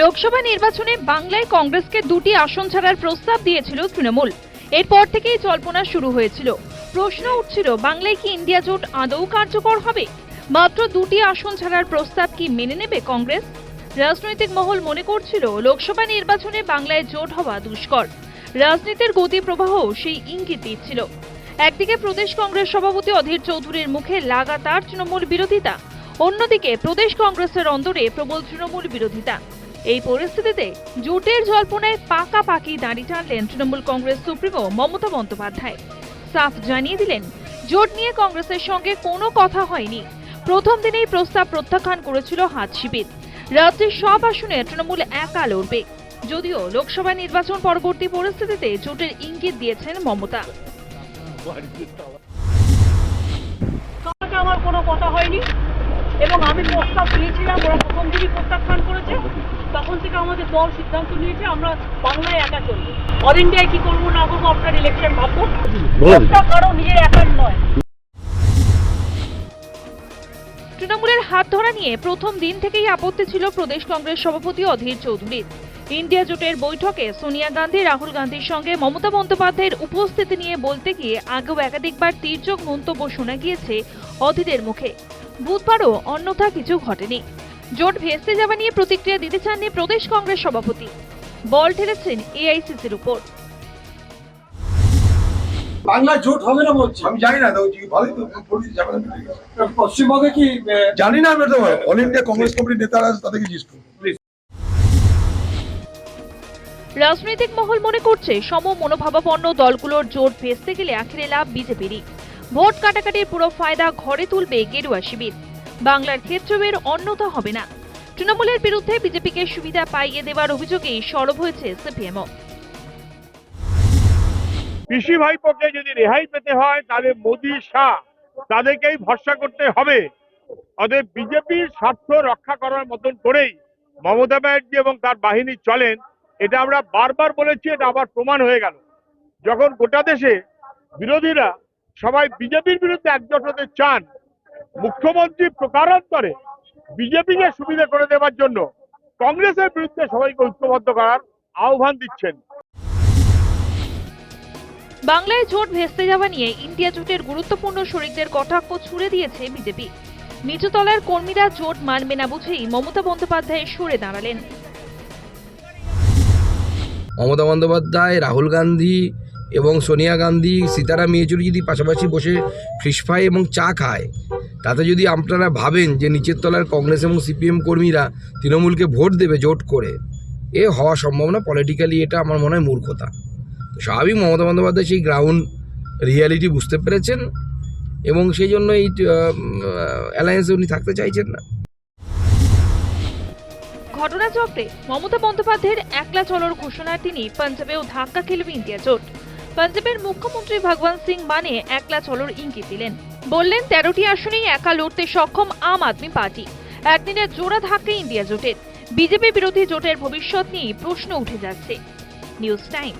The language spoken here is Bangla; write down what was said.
লোকসভা নির্বাচনে বাংলায় কংগ্রেসকে দুটি আসন ছাড়ার প্রস্তাব দিয়েছিল তৃণমূল। এরপর থেকেই জল্পনা শুরু হয়েছিল। প্রশ্ন উঠছিল, বাংলায় কি ইন্ডিয়া জোট আদৌ কার্যকর হবে? মাত্র দুটি আসন ছাড়ার প্রস্তাব কি মেনে নেবে কংগ্রেস? রাজনৈতিক মহল মনে করছিল, লোকসভা নির্বাচনে বাংলায় জোট হওয়া দুষ্কর। রাজনীতির গতি প্রবাহ সেই ইঙ্গিত দিচ্ছিল। একদিকে প্রদেশ কংগ্রেস সভাপতি অধীর চৌধুরীর মুখে লাগাতার তৃণমূল বিরোধিতা, অন্যদিকে প্রদেশ কংগ্রেসের অন্দরে প্রবল তৃণমূল বিরোধিতা। এই পরিস্থিতিতে জোটের জল্পনায় পাকাপাকি দাঁড়ি টানলেন তৃণমূল কংগ্রেস সুপ্রিমো মমতা বন্দ্যোপাধ্যায়। সাফ জানিয়ে দিলেন, জোট নিয়ে কংগ্রেসের সঙ্গে কোনো কথা হয়নি। প্রথম দিনেই প্রস্তাব প্রত্যাখ্যান করেছিল হাত শিবির। রাজ্যের সব আসনে তৃণমূল একা লড়বে যদিও লোকসভা নির্বাচন পরবর্তী পরিস্থিতিতে জোটের ইঙ্গিত দিয়েছেন মমতা। আমার কোনো কথা হয়নি এবং আমি প্রস্তাব দিয়েছিলাম, ওরা প্রথম দিনই প্রত্যাখ্যান করেছে। তখন থেকে আমাদের দল সিদ্ধান্ত নিয়েছে আমরা বাংলায় একা চলবো। অল ইন্ডিয়ায় কি করব না করব আপনার ইলেকশন ভাববো? কারও নিজের একার নয়। তৃণমূলের হাত ধরা নিয়ে প্রথম দিন থেকেই আপত্তি ছিল প্রদেশ কংগ্রেস সভাপতি অধীর চৌধুরীর ইন্ডিয়া জোটের বৈঠকে সোনিয়া গান্ধী রাহুল গান্ধীর সঙ্গে মমতা বন্দ্যোপাধ্যায়ের উপস্থিতি নিয়ে বলতে গিয়ে আগেও একাধিকবার তীর্যক মন্তব্য শোনা গিয়েছে অধীরের মুখে। বুধবারও অন্যথা কিছু ঘটেনি। জোট ভেস্তে যাওয়া নিয়ে প্রতিক্রিয়া দিতে চাননি প্রদেশ কংগ্রেস সভাপতি। বল ঠেলেছেন এআইসিসির উপর। বাংলা জোট হবে না বলছে আমি জানি না ভালোই তো পশ্চিমবঙ্গে কি জানি না আমি তো অল ইন্ডিয়া কংগ্রেস কমিটির নেতারা আছে তাদেরকে জিজ্ঞেস করুন রাজনৈতিক মহল মনে করছে সম মনোভাবাপন্ন দলগুলোর জোট ভেস্তে গেলে আখেরে লাভ বিজেপিরই। ভোট কাটাকাটির পুরো ফায়দা ঘরে তুলবে গেরুয়া শিবির। বাংলার ক্ষেত্রবের অন্যথা হবে না। তৃণমূলের বিরুদ্ধে বিজেপিকে সুবিধা পাইয়ে দেওয়ার অভিযোগেই সরব হয়েছে সিপিএমও। পিসি ভাইপোকে যদি রেহাই পেতে হয়, তাহলে মোদি শাহ তাদেরকেই ভরসা করতে হবে। অতএব বিজেপির স্বার্থ রক্ষা করার মতন করেই মমতা ব্যানার্জি এবং তার বাহিনী চলেন, এটা আমরা বারবার বলেছি, এটা আবার প্রমাণ হয়ে গেল। যখন গোটা দেশে বিরোধীরা সবাই বিজেপির বিরুদ্ধে একজোট হতে চান মুখ্যমন্ত্রী প্রকারান্তরে বিজেপিকে সুবিধা করে দেওয়ার জন্য কংগ্রেসের বিরুদ্ধে সবাইকে ঐক্যবদ্ধ করার আহ্বান দিচ্ছেন। বাংলায় জোট ভেস্তে যাওয়া নিয়ে ইন্ডিয়া জোটের গুরুত্বপূর্ণ শরিকদের কটাক্ষ ছুড়ে দিয়েছে বিজেপি। নিচুতলার কর্মীরা জোট মানবে না বুঝেই মমতা বন্দ্যোপাধ্যায় সরে দাঁড়ালেন। মমতা বন্দ্যোপাধ্যায় রাহুল গান্ধী এবং সোনিয়া গান্ধী সীতারাম ইয়েচুরি যদি পাশাপাশি বসে ফিশ ফ্রাই এবং চা খায় তাতে যদি আপনারা ভাবেন যে নিচের তলার কংগ্রেস এবং সিপিএম কর্মীরা তৃণমূলকে ভোট দেবে জোট করে, এ হওয়া সম্ভব না। পলিটিক্যালি এটা আমার মনে হয় মূর্খতা। স্বাভাবিক মমতা বন্দ্যোপাধ্যায় সেই গ্রাউন্ড রিয়ালিটি বুঝতে পেরেছেন এবং সেই জন্য এই অ্যালায়েন্সে উনি থাকতে চাইছেন না। ঘটনাচক্রে মমতা বন্দ্যোপাধ্যায়ের একলা চলর ঘোষণার তিনি পাঞ্জাবেও ধাক্কা খেলবে ইন্ডিয়া জোট। পাঞ্জাবের মুখ্যমন্ত্রী ভগবান সিং মানে একলা চলর ইঙ্গিত দিলেন। বললেন, তেরোটি আসনেই একা লড়তে সক্ষম আম আদমি পার্টি। একদিনের জোড়া ধাক্কে ইন্ডিয়া জোটের। বিজেপি বিরোধী জোটের ভবিষ্যৎ নিয়ে প্রশ্ন উঠে যাচ্ছে। News time